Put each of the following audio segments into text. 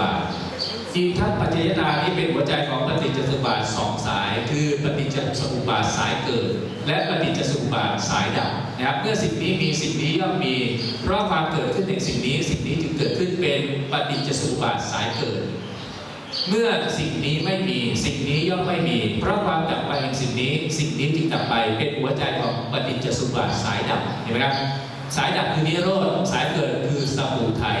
บาทอีกทั้งปัจจยตานี้เป็นหัวใจของปฏิจจสมุปบาทสองสาย คือปฏิจจสมุปบาทสายเกิด และปฏิจจสมุปบาทสายดับนะครับเมื่อสิ่งนี้มีสิ่งนี้ย่อมมี เพราะความเกิดขึ้นในสิ่งนี้ สิ่งนี้จึงเกิดขึ้นเป็นปฏิจจสมุปบาทสายเกิด เมื่อสิ่งนี้ไม่มีสิ่งนี้ย่อมไม่มี เพราะความดับไปแห่งสิ่งนี้ สิ่งนี้จึงดับไปเป็นหัวใจของปฏิจจสมุปบาทสายดับเห็นไหมครับ สายดับคือนิโรธ สายเกิดคือสมุทัย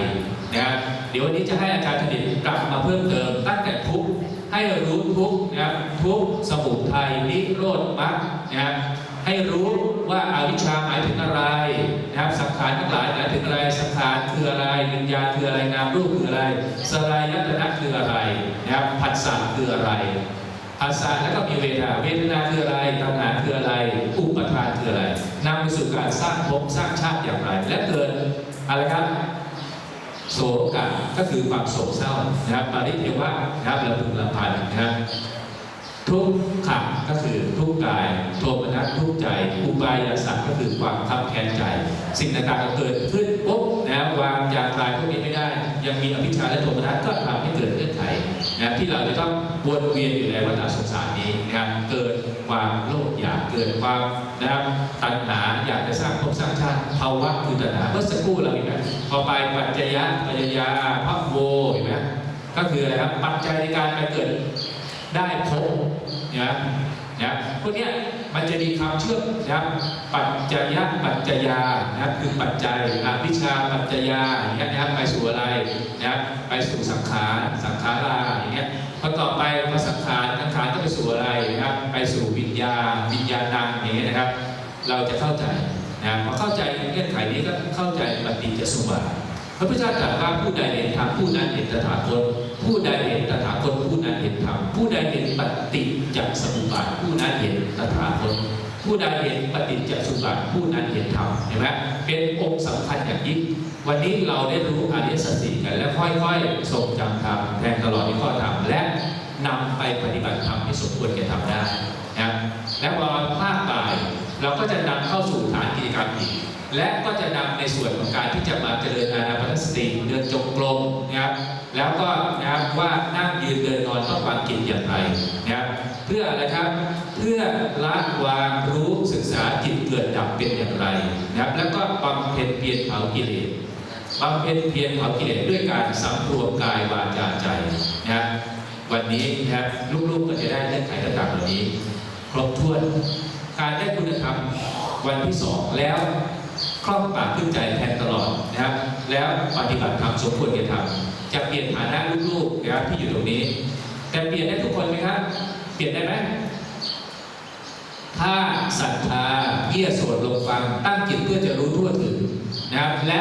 นะครับเดี๋ยววันนี้จะให้อาจารย์ธนิตกลับมาเพิ่มเติม ตั้งแต่ทุกให้รู้ทุกนะครับทุกสมุทัยนิโรธมรรคนะครับให้รู้ว่าอาวิชชาหมายถึงอะไรนะครับสังขารทั้งหลายหมายถึงอะไรสังขารคืออะไรวิญญาณคืออะไรนามรูปคืออะไรสลายยตนะคืออะไรนะครับผัสสะคืออะไร ภาษาแล้วก็มีเวทนาเวทนาคืออะไรตัณหาคืออะไร อุปทานคืออะไรนำไปสู่การสร้างภพสร้างชาติอย่างไร และเกิดอะไรครับโศกะก็คือความโศกเศร้านะครับปาริเทวะนะครับระพึงระพันนะครับทุกขะก็คือทุกข์กาย โทมนัสทุกข์ใจอุปายาสัตก็คือความคับแค้นใจ สิ่งต่างๆเกิดขึ้นปุ๊บนะวางจากกายพวกนี้ไม่ได้ ยังมีอภิชาและโทมนัสก็ทำให้เกิดเงื่อนไข นะที่เราจะต้องวนเวียนอยู่ในวัฏสงสารนี้นะครับเกิดความโลภอยากเกิดความนะครับตัณหาอยากจะสร้างภพสร้างชาติภาวะคือตัณหาเมื่อสักครู่เราเห็นไหมพอไปปัจจยะปัจจยาพัพโวเห็นไหมก็คืออะไรครับปัจจัยในการไปเกิดได้พบนะนะพวกนี้มันจะมีคำเชื่อมนะปัจจยะปัจจยานะคือปัจจัยอภิชาปัจจยาอย่างเงี้นะครับไปสู่อะไรนะครับไปสู่สังขารสังขารา พอต่อไปพอสังขารสังขารก็ไปสู่อะไรนะครับ ไปสู่วิญญาณวิญญาณนังอย่างเงี้ยนะครับ เราจะเข้าใจนะพอเข้าใจเงื่อนไขนี้ก็เข้าใจปฏิจจสมุปบาทพระพุทธเจ้าตรัสว่าผู้ใดเห็นธรรมผู้นั้นเห็นตถาคตผู้ใดเห็นตถาคตผู้นั้นเห็นธรรมผู้ใดเห็นปฏิจจสมุปบาทผู้นั้นเห็นตถาคตผู้ใดเห็นปฏิจจสมุปบาทผู้นั้นเห็นธรรมเห็นไหมเป็นองค์สำคัญอย่างยิ่งวันนี้เราได้รู้อริยสัจสี่กัน และค่อยๆทรงจำธรรมแทนตลอดที่ข้อธรรมและ นำไปปฏิบัติธรรมที่สมควรแก่ทำได้นะและพอภาคบ่ายเราก็จะนำเข้าสู่ฐานกิจกรรมอีกและก็จะนำในส่วนของการที่จะมาเจริญอานาปานสติเดินจงกรมนะครับแล้วก็นะครับว่านั่งยืนเดินนอนต้องวางจิตอย่างไรนะครับเพื่ออะไรครับเพื่อละวางรู้ศึกษาจิตเกิดดับเป็นอย่างไรนะครับแล้วก็บำเพ็ญเพียรเผากิเลสบำเพ็ญเพียรเผากิเลสด้วยการสำรวมกายวาจาใจ วันนี้นะครับลูกๆก็จะได้เงื่อนไขต่างๆเหล่านี้ ครบถ้วน การได้คุณธรรมวันที่สองแล้วครอบปากขึ้นใจแทนตลอดนะครับ แล้วปฏิบัติธรรมสมควรแก่ธรรมจะเปลี่ยนฐานะลูกๆนะครับที่อยู่ตรงนี้ แต่เปลี่ยนได้ทุกคนไหมครับ เปลี่ยนได้ไหมถ้าศรัทธาเยี่ยโสดลงฟัง ตั้งจิตเพื่อจะรู้ทั่วถึงนะครับ และ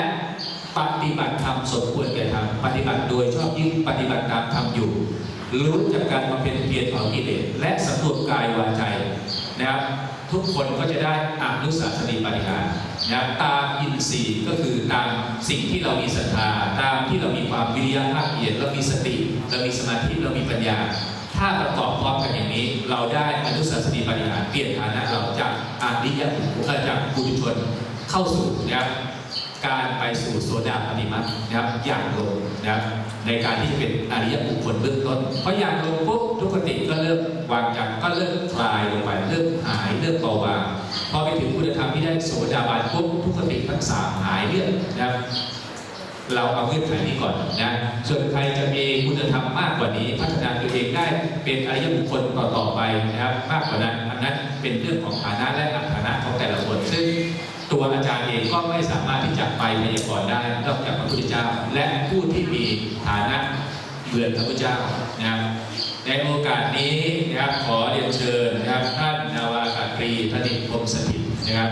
ปฏิบัติธรรมสมควรแก่ธรรมปฏิบัติโดยชอบยิ่งปฏิบัติตามธรรมอยู่ รู้จากการมาเป็นเพียรเผากิเลสและสำรวจกายวาใจนะครับทุกคนก็จะได้อนุสาสนีปฏิหารนะตามอินทรีย์ก็คือตามสิ่งที่เรามีศรัทธา ตามที่เรามีความวิริยะภาคเพียรเรามีสติเรามีสมาธิเรามีปัญญา ถ้าประกอบพร้อมกันอย่างนี้ เราได้อนุสาสนีปฏิหารเปลี่ยนฐานะเราจากอาริยบุคคลเอ่อจากบุคคลเข้าสู่นะครับ สู่โซดาปฏิมานะครับอย่างลงนะครับในการที่เป็นอริยบุคคลเบื้องต้นเพราะอย่างลงปุ๊บทุกขติก็เริ่มวางจากก็เริ่มคลายลงไปเริ่มหายเริ่มเบาบางพอไปถึงคุณธรรมที่ได้โสดาบันปุ๊บทุกขติทั้งสามหายเรื่องนะครับเราเอาเงื่อนไขนี้ก่อนนะส่วนใครจะมีคุณธรรมมากกว่านี้ พัฒนาตัวเองได้เป็นอริยบุคคลต่อๆไปนะครับ มากกว่านั้นอันนั้นเป็นเรื่องของฐานะและอัตละคน ซึ่งตัวอาจารย์เอง ก็ไม่สามารถที่จะไปพยากรณ์ได้นอกจากพระพุทธเจ้า และผู้ที่มีฐานะเหมือนพระพุทธเจ้านะครับในโอกาสนี้นะครับขอเรียนเชิญนะครับท่านนาวากาตรีพระนิพพมสถิตนะครับ